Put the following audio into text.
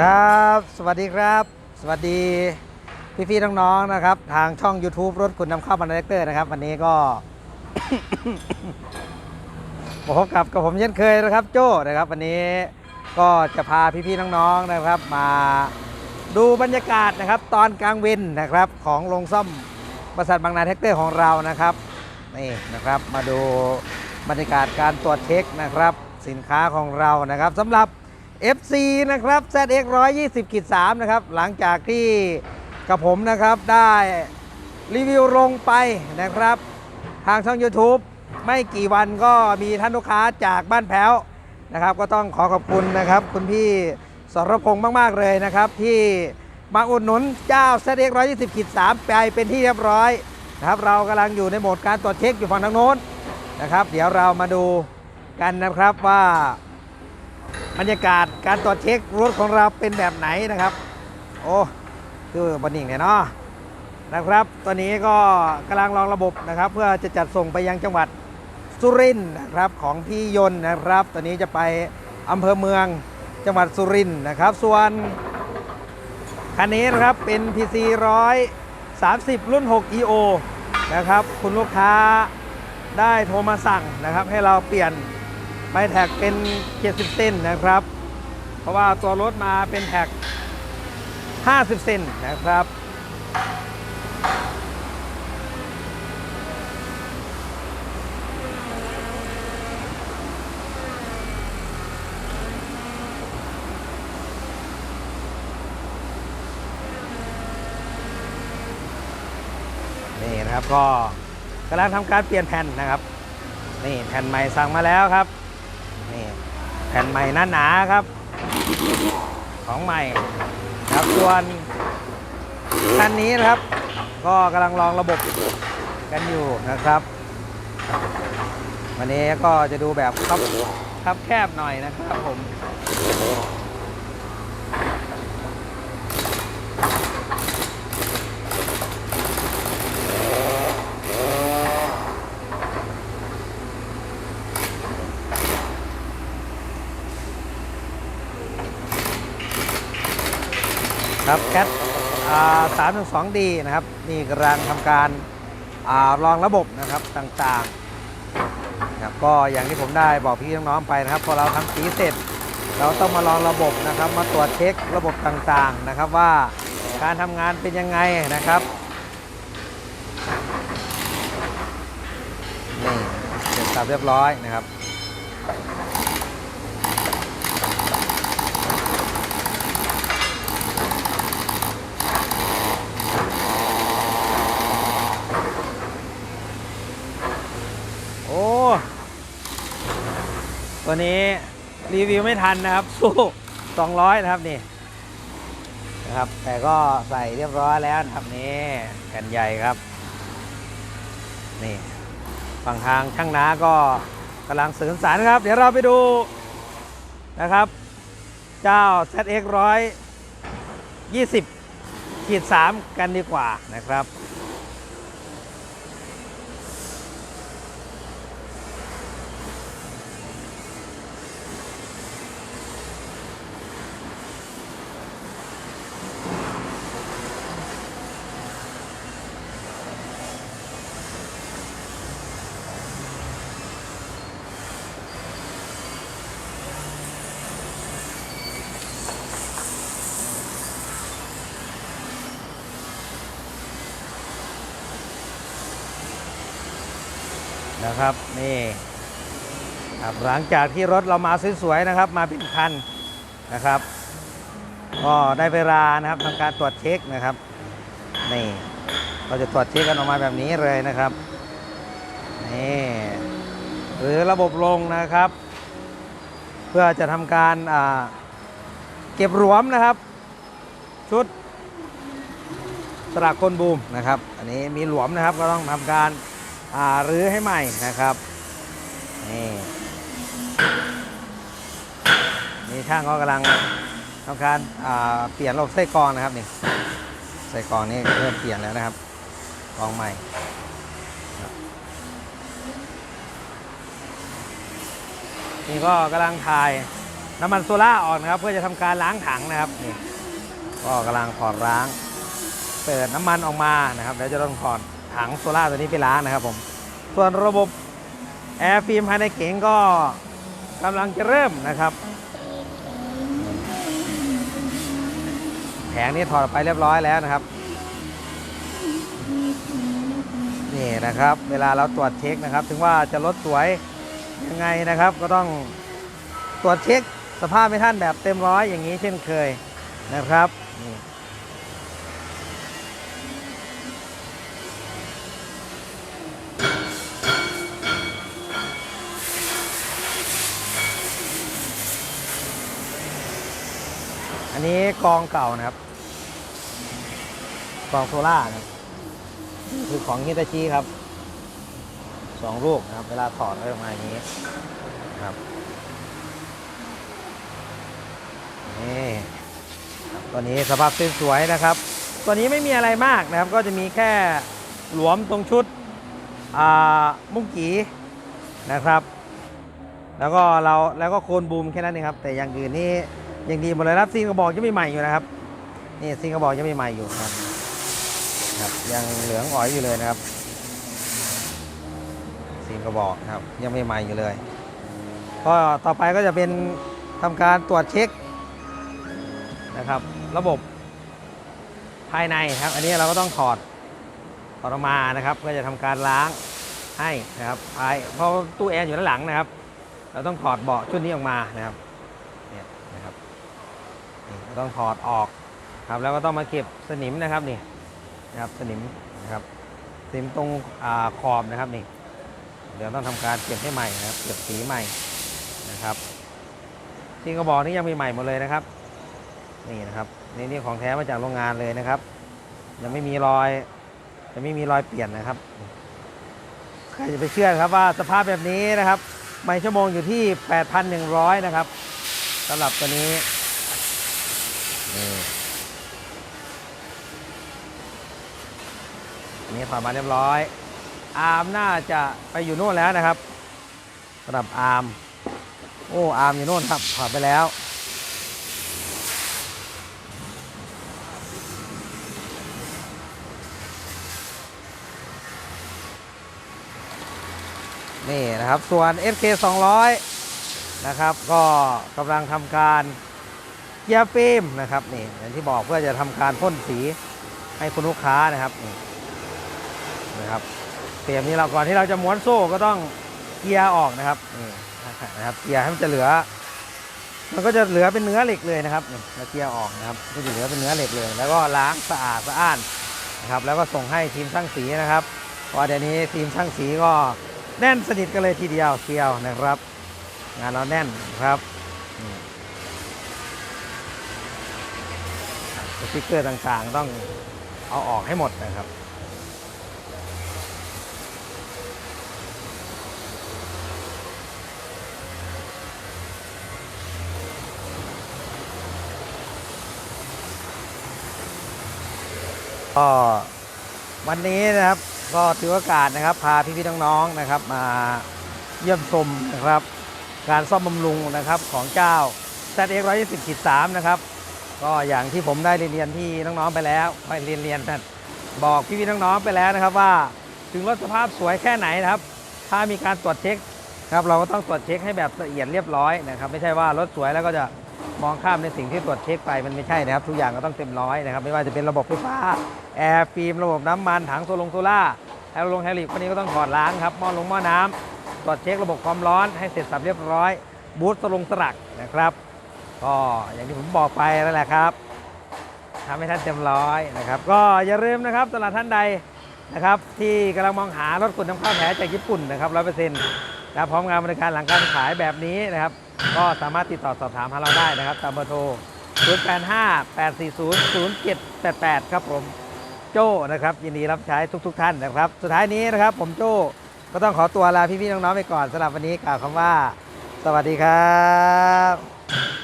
ครับ สวัสดีครับ สวัสดีพี่ๆน้องๆนะครับ ทางช่อง YouTube รถคุณนำเข้าบันเดกเตอร์นะครับ วันนี้ก็พบกับกับผมเช่นเคยนะครับโจ้นะครับ วันนี้ก็จะพาพี่ๆน้องๆนะครับ มาดูบรรยากาศนะครับ ตอนกลางเวนนะครับ ของโรงซ่อมบริษัทบางนาแท็กเตอร์ของเรานะครับนี่นะครับมาดูบรรยากาศการตรวจเช็คนะครับ สินค้าของเรานะครับสำหรับ FC นะครับ ZX 120กิจ3นะครับ หลังจากที่กับผมนะครับได้รีวิวลงไปนะครับ ทางช่อง YouTube ไม่กี่วันก็มีท่านลูกค้าจากบ้านแพ้วนะครับ ก็ต้องขอขอบคุณนะครับ คุณพี่สรพงศ์มาก ๆ เลยนะครับ ที่มาอุดหนุนเจ้า ZX 120กิจ3ไปเป็นที่เรียบร้อยนะครับ เรากำลังอยู่ในโหมดการตรวจเช็คอยู่ฝั่งทางโน้นนะครับ เดี๋ยวเรามาดูกันนะครับว่า บรรยากาศการตรวจเช็ครถของเราเป็นแบบไหนนะครับ โอ้คือบนนิ่งเนี่ยเนาะนะครับ ตอนนี้ก็กำลังรองระบบนะครับ เพื่อจะจัดส่งไปยังจังหวัดสุรินทร์นะครับของพี่ยนต์นะครับ ตอนนี้จะไปอำเภอเมืองจังหวัดสุรินทร์นะครับ ส่วนคันนี้นะครับเป็น PC 130 รุ่น 6 EO นะครับ คุณลูกค้าได้โทรมาสั่งนะครับ ให้เราเปลี่ยน ไมแท็กเป็น 70เซนนะครับ เพราะว่าตัวรถมาเป็นแท็ก 50เซนนะครับ นี่นะครับก็กำลังทำการเปลี่ยนแผ่นนะครับ นี่แผ่นใหม่สั่งมาแล้วครับ นี่แผ่นใหม่หนาหนาๆครับ ของใหม่ครับส่วนคันนี้นะครับ ก็กำลังลองระบบกันอยู่นะครับ วันนี้ก็จะดูแบบครับครับแคบหน่อยนะครับผม ครับแคทสามถึงสองดีนะครับนี่กำลังทำการอ่ารองระบบนะครับต่างๆนะครับก็อย่างที่ผมได้บอกพี่น้องๆไปนะครับ พอเราทำสีเสร็จ เราต้องมาลองระบบนะครับ มาตรวจเช็คระบบต่างๆนะครับว่าการทำงานเป็นยังไงนะครับนี่เสร็จสับเรียบร้อยนะครับ โอ้ ตัวนี้รีวิวไม่ทันนะครับ สู้ 200 นะครับนี่นะครับ แต่ก็ใส่เรียบร้อยแล้วนะครับนี่แผ่นใหญ่ครับ นี่ฝั่งทางช่างน้าก็กำลังสื่อสารครับ เดี๋ยวเราไปดูนะครับ เจ้า ZX 120ขีด3กันดีกว่านะครับ นะครับนี่ครับหลังจากที่รถเรามาสวยๆนะครับ มาเป็นคันนะครับ ก็ได้เวลานะครับทำการตรวจเช็คนะครับนี่เราจะตรวจเช็คกันออกมาแบบนี้เลยนะครับนี่หรือระบบลงนะครับ เพื่อจะทำการเก็บหลวมนะครับ ชุดสลักคนบูมนะครับ อันนี้มีหลวมนะครับก็ต้องทำการ รื้อให้ใหม่นะครับนี่นี่ช่างก็กำลังทำการเปลี่ยนระบบไส้กรองนะครับนี่ไส้กรองนี่เริ่มเปลี่ยนแล้วนะครับกรองใหม่นี่ก็กำลังถ่ายน้ำมันโซล่าออกนะครับ เพื่อจะทำการล้างถังนะครับนี่ก็กำลังถอดล้าง เปิดน้ำมันออกมานะครับเดี๋ยวจะต้องถอด ถังโซล่าตัวนี้ไปล้างนะครับผม ส่วนระบบแอร์ฟิล์มภายในเก๋งก็กำลังจะเริ่มนะครับ แผงนี้ถอดไปเรียบร้อยแล้วนะครับ นี่นะครับ เวลาเราตรวจเช็คนะครับ ถึงว่าจะรถสวยยังไงนะครับ ก็ต้องตรวจเช็คสภาพไม่ท่านแบบเต็มร้อยอย่างนี้เช่นเคยนะครับนี่ อันนี้กองเก่านะครับ กองโซล่านะค,คือของฮิตาชิครับสองลูกนะครับ เวลาถอดออกมาอย่างนี้ครับนี่ตัวนี้สภาพสวยๆนะครับ ตัวนี้ไม่มีอะไรมากนะครับ ก็จะมีแค่หลวมตรงชุดมุ้งกีนะครับ แล้วก็เราแล้วก็โคนบูมแค่นั้นเองครับ แต่อย่างอื่นนี่ ยังดีหมดเลยครับซีนกระบอกยังไม่ใหม่อยู่นะครับ นี่ซีนกระบอกยังไม่ใหม่อยู่ครับครับ ยังเหลืองอ๋อยอยู่เลยนะครับซีนกระบอกนะครับ ยังไม่ใหม่อยู่เลยก็ต่อไปก็จะเป็นทำการตรวจเช็คนะครับ ระบบภายในครับ อันนี้เราก็ต้องถอดถอดออกมานะครับเพื่อจะทำการล้างให้นะครับภายเพราะตู้แอร์อยู่ด้านหลังนะครับ เราต้องถอดเบาะชุดนี้ออกมานะครับเนี่ยนะครับ นี่เราต้องถอดออกครับแล้วก็ต้องมาเก็บสนิมนะครับนี่นะครับสนิมนะครับสนิมตรงอขอบนะครับนี่เดี๋ยวต้องทำการเก็บให้ใหม่นะครับเก็บสีใหม่นะครับที่กระบอกนี้ยังมีใหม่หมดเลยนะครับ นี่นะครับนี่นี่ของแท้มาจากโรงงานเลยนะครับยังไม่มีรอยยังไม่มีรอยเปลี่ยนนะครับใครจะไปเชื่อครับว่าสภาพแบบนี้นะครับไม่ชั่วโมงอยู่ที่ 8,100 นะครับสำหรับตัวนี้ นี่อันนี้ถอดมาเรียบร้อย อาร์มน่าจะไปอยู่โน่นแล้วนะครับสำหรับอาร์มโอ้อาร์มอยู่โน่นครับถอดไปแล้วนี่นะครับ ส่วน SK 200 นะครับ ก็กำลังทำการ เกียร์ฟิล์มนะครับนี่อย่างที่บอกเพื่อจะทำการพ่นสีให้คุณลูกค้านะครับนี่นะครับเตรียมนี้เราก่อนที่เราจะม้วนโซ่ก็ต้องเกียร์ออกนะครับนี่นะครับเกียร์ให้มันจะเหลือ มันก็จะเหลือเป็นเนื้อเหล็กเลยนะครับนี่เกียร์ออกนะครับก็จะเหลือเป็นเนื้อเหล็กเลย แล้วก็ล้างสะอาดสะอ้านนะครับ แล้วก็ส่งให้ทีมช่างสีนะครับเพราะเดี๋ยวนี้ทีมช่างสีก็แน่นสนิทกันเลยทีเดียวเชียวนะครับ งานเราแน่นครับ ติ๊กเกอร์ต่างๆ ต้องเอาออกให้หมดนะครับ ก็วันนี้นะครับก็ถือโอกาสนะครับพาพี่ๆน้องๆนะครับ มาเยี่ยมชมนะครับ การซ่อมบำรุงนะครับของเจ้า ZX 120ขีด3นะครับ ก็อย่างที่ผมได้เรียนๆที่น้องๆไปแล้วไปเรียนเรียนๆบอกพี่ๆน้องๆไปแล้วนะครับว่า ถึงรถสภาพสวยแค่ไหนนะครับ ถ้ามีการตรวจเช็คครับเราก็ต้องตรวจเช็คให้แบบละเอียดเรียบร้อยนะครับ ไม่ใช่ว่ารถสวยแล้วก็จะมองข้ามในสิ่งที่ตรวจเช็คไปมันไม่ใช่นะครับ ทุกอย่างก็ต้องเต็มร้อยนะครับ ไม่ว่าจะเป็นระบบไฟฟ้าแอร์ฟิล์มระบบน้ำมันถังโซลงโซล่าแอร์ลงแฮลิควันนี้ก็ต้องถอดล้างครับหม้อลงหม้อน้ำตรวจเช็คระบบความร้อนให้เสร็จสับเรียบร้อย บูทสลงสลักนะครับ ก็อย่างที่ผมบอกไปนั่นแหละครับทำให้ท่านเต็มร้อยนะครับ ก็อย่าลืมนะครับสำหรับท่านใดนะครับ ที่กำลังมองหารถขนน้ำข้าวแท้จากญี่ปุ่นนะครับร้อยเปอร์เซ็นต์นะพร้อมงานบริการหลังการขายแบบนี้นะครับ ก็สามารถติดต่อสอบถามหาเราได้นะครับ ตามเบอร์โทร 0 8 5 8 4 0 0 7 8 8 ครับผมโจ้นะครับ ยินดีรับใช้ทุกๆท่านนะครับ สุดท้ายนี้นะครับ ผมโจ้ก็ต้องขอตัวลาพี่ๆน้องๆไปก่อนสำหรับวันนี้กล่าวคำว่า สวัสดีครับ